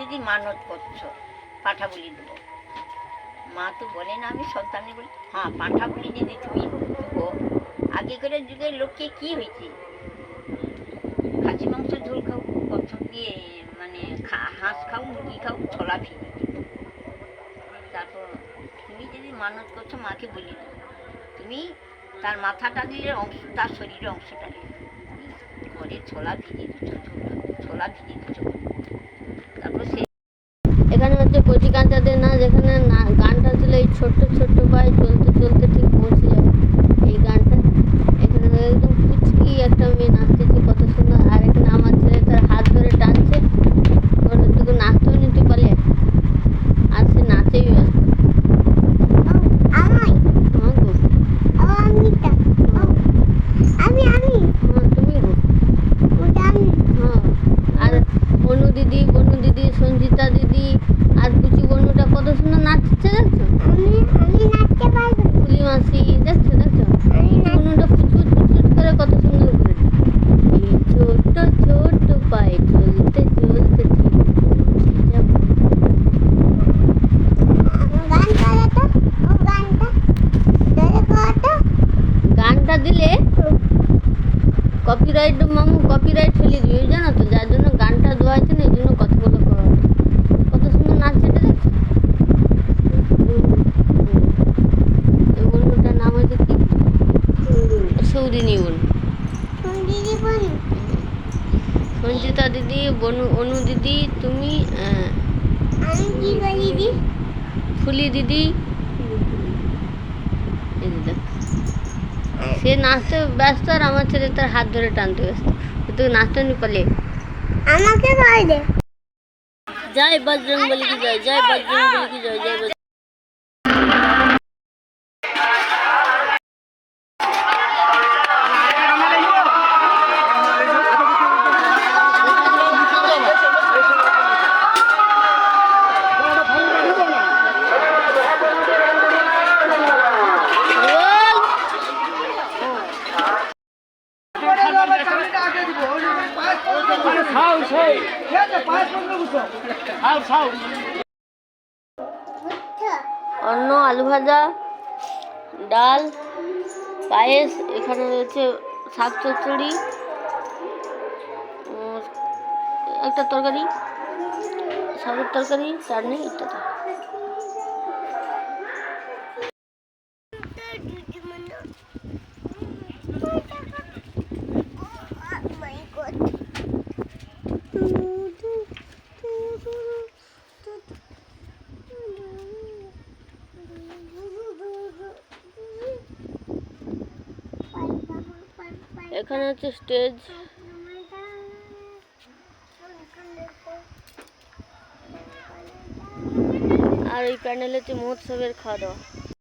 যদি মানত করছ পাঠা বলি দেবো। মা তো বলে না, আমি সন্তানে বলি হ্যাঁ পাঠা বলি যদি তুমি দেবো আগেকার যুগের লোককে কি হয়েছে? খাসি মাংস ঝোল খাও কচ্ছ দিয়ে মানে হাঁস খাও, মুরগি খাও, ছোলা ফিরি। তারপর তুমি যদি মানত করছ, মাকে বলি তুমি তার মাথাটা দিলে অংশ, তার শরীরের অংশটা দিলে। ঘরে ছোলা ভিজিয়ে ছোলা ভিজিয়ে তারপর সে এখানে হচ্ছে কচি কাঁচাদের নাচ এখানে গানটা ছিল এই ছোট্ট ছোট্ট পায়ে চলতে চলতে ঠিক পৌঁছে যাবে এই গানটা এখানে একদম কুচকি একটা মেয়ে নাচতেছে কত সুন্দর আর এখানে আমার ছেলে তার হাত ধরে টানছে ওর একটু নাচতেও নিতে পারলে আর সে নাচেই ব্যস্ত আমায় আমার গো আমিটা আমি আমি হ্যাঁ তুমি গো ওটা আমি হ্যাঁ আর বনু দিদি বনু দিদি সঞ্জিতা দিদি আর কুচি বনুটা কত সুন্দর নাচছে দেখছ আমি আমি নাচতে পারব। ফুলি মাসি দেখছ দেখছ? মনটা ফুচুর ফুচুর করে কত সুন্দর করে এই ছোট্ট ছোট্ট পায়ে চলতে চলতে গানটা দিলে কপিরাইট মামু কপিরাইট ফেলে দিবে জানো তো? যার জন্য গানটা দেওয়া হয়েছে না এই জন্য কথাগুলো করা হলো। কত সুন্দর নাচছে এটা দেখছ এই বন্ধুটার নাম হয়েছে কি বোন সঞ্চিতা দিদি বনু অনু দিদি তুমি ফুলি দিদি। সে নাচতে ব্যস্ত আর আমার ছেলে তার হাত ধরে টানতে ব্যস্ত। তো নাচতে নি পালে আমাকে দে। জয় বজরং বলি কি জয় জয় বজরং বলি কি জয় জয় অন্ন আলু ভাজা ডাল পায়েস এখানে রয়েছে শাক চচ্চড়ি একটা তরকারি শাকের তরকারি চাটনি ইত্যাদি। এখানে হচ্ছে স্টেজ আর এই প্যান্ডেল হচ্ছে মহোৎসবের খাওয়া দাওয়া।